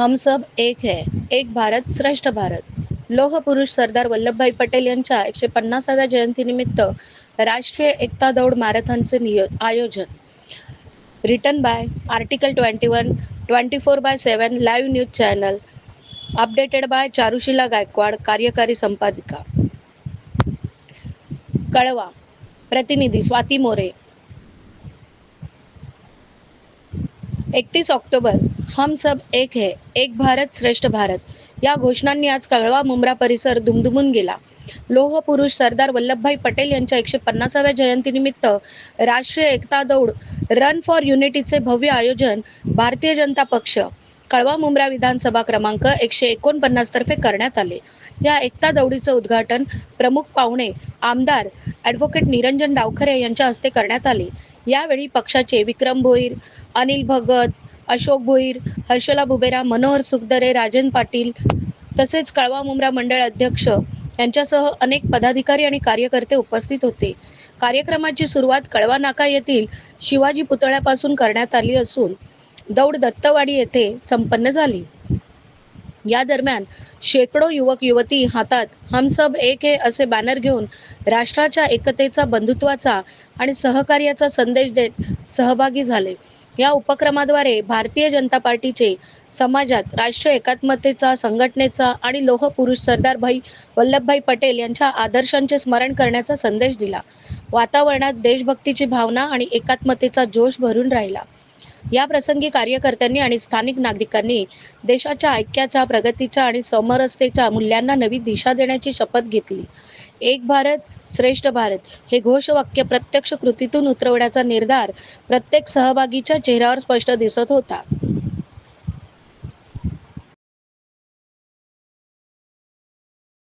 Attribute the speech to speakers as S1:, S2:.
S1: हम सब एक है. एक भारत श्रेष्ठ भारत. लोह पुरुष सरदार वल्लभभाई पटेल यांच्या एकशे पन्नासाव्या जयंतीनिमित्त राष्ट्रीय एकता दौड मॅरेथॉनचे नियो आयोजन. Written by article twenty one twenty four by seven live news channel. Updated by Charushila Gaikwad कार्यकारी संपादिका. कळवा. प्रतिनिधी स्वाती मोरे. एकतीस ऑक्टोबर हम सब एक है एक भारत श्रेष्ठ भारत. या घोषणांनी आज कळवा मुंब्रा परिसर दुमदुमून गेला. लोह पुरुष सरदार वल्लभभाई पटेल यांच्या एकशे पन्नासाव्या जयंतीनिमित्त राष्ट्रीय एकता दौड रन फॉर युनिटीचे भव्य आयोजन भारतीय जनता पक्ष कळवा मुंब्रा विधानसभा क्रमांक एकशे एकोणपन्नास तर्फे करण्यात आले. या एकता दौडीचं उद्घाटन प्रमुख पाहुणे आमदार ॲडव्होकेट निरंजन डावखरे यांच्या हस्ते करण्यात आले. यावेळी पक्षाचे विक्रम भोईर अनिल भगत अशोक भोईर हर्षला भुबेरा मनोहर सुखदरे राजन पाटील तसेच कळवा मुंब्रा मंडळ अध्यक्ष यांच्यासह अनेक पदाधिकारी आणि कार्यकर्ते उपस्थित होते. कार्यक्रमाची सुरुवात कळवा नाका येथील शिवाजी पुतळ्यापासून करण्यात आली असून दौड दत्तवाडी येथे संपन्न झाली. या दरम्यान शेकडो युवक युवती हातात हम सब एक हे असे बॅनर घेऊन राष्ट्राच्या एकतेचा बंधुत्वाचा आणि सहकार्याचा संदेश देत सहभागी झाले. या उपक्रमाद्वारे भारतीय जनता पार्टीचे समाजात राष्ट्रीय एकात्मतेचा संघटनेचा आणि लोह पुरुष सरदार भाई वल्लभभाई पटेल यांच्या आदर्शांचे स्मरण करण्याचा संदेश दिला. वातावरणात देशभक्तीची भावना आणि एकात्मतेचा जोश भरून राहिला. या प्रसंगी कार्यकर्त्यांनी आणि स्थानिक नागरिकांनी देशाच्या ऐक्याच्या प्रगतीच्या आणि समरसतेच्या मूल्यांना नवी दिशा देण्याची शपथ घेतली. एक भारत श्रेष्ठ भारत हे घोषवाक्य प्रत्यक्ष कृतीतून उतरवण्याचा निर्धार प्रत्येक सहभागीच्या चेहऱ्यावर स्पष्ट दिसत होता.